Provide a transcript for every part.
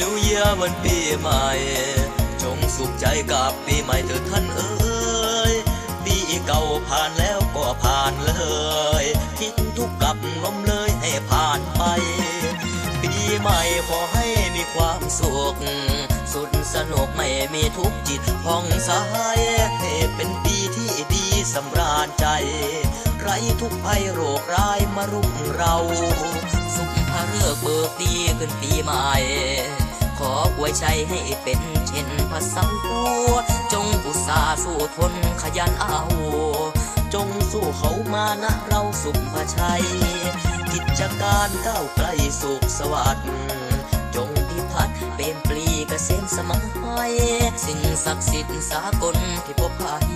New Year วันปีใหม่ จงสุขใจกับปีใหม่เถิดท่านเอ๋ยปีเก่าผ่านแล้วก็ผ่านเลยทิ้งทุกข์กับลมเลยให้ผ่านไป ปีใหม่ขอให้มีความสุข สุดสนุกไม่มีทุกข์จิตผ่องใสให้เป็นปีที่ดีสำราญใจ ไรทุกภัยโรคร้ายมารุมเราสุขพระเลือกเบิกดีขึ้นปีใหม่ อยชัยให้เป็นเช่นพระสังโฆจงอุตสาสู้ทนขยันเอาจงสู้เขามานะเราสุขพระชัย กิจการก้าวไกลสุขสวัสดิ์จงพิพัฒน์เป็นปลีเกษมสมัย สิ่งศักดิ์สิทธิ์สากลที่พบภัย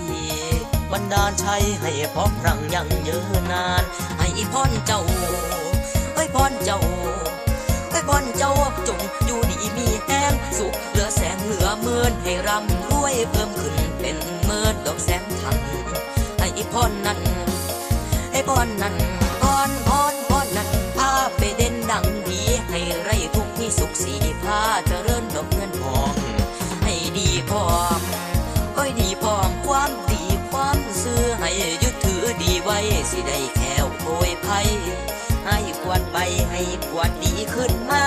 บันดาชัยให้พร้อมรังยังเยอะนาน ให้พรเจ้าเอ้ยพรเจ้าไอ้บอลเจ้าจงอยู่ดีมี รำรวยเพิ่มขึ้นเป็นเมินดอกแสงทันไอ้พรนั้นไอ้บอนั้นพรพรพรนั้นพาไปเด่นดังดีให้ไรทุกข์มีสุขสีพาเจริญดอกเงินทองให้ดีพร้อมโอ้ยดีพร้อมความดีความซื่อให้ยึดถือดีไว้สิได้แค้วโอยภัยให้กวนไปให้กวนดีขึ้นมา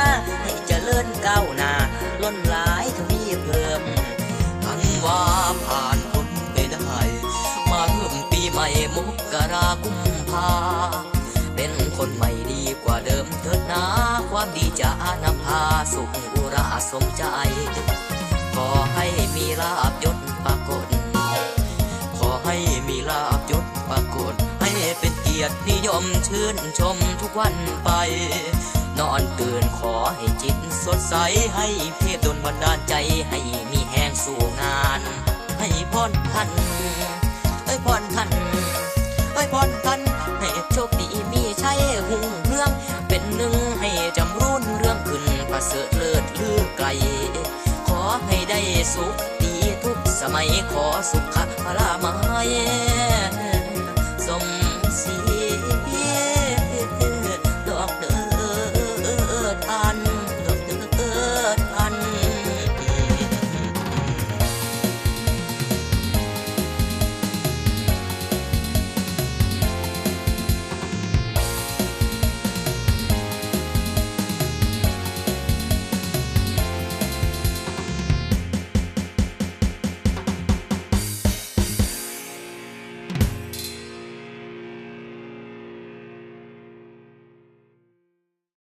รากุมภาเป็นคนใหม่ดีกว่าเดิมเถิดนะความดีจะนำพาสุขอุราสมใจ ขอให้มีลาบยศปรากฏ ขอให้มีลาบยศปรากฏ ให้เป็นเกียรตินิยมชื่นชมทุกวันไป นอนตื่นขอให้จิตสดใสให้เพศดนบันดาลใจให้มี ให้โชคดีมีชัยหุ่งเรื่อง เป็นหนึ่งให้จำรุ่นเรื่องขึ้นประเสริฐเลิศลือไกล ขอให้ได้สุขดีทุกสมัยขอสุขพระมา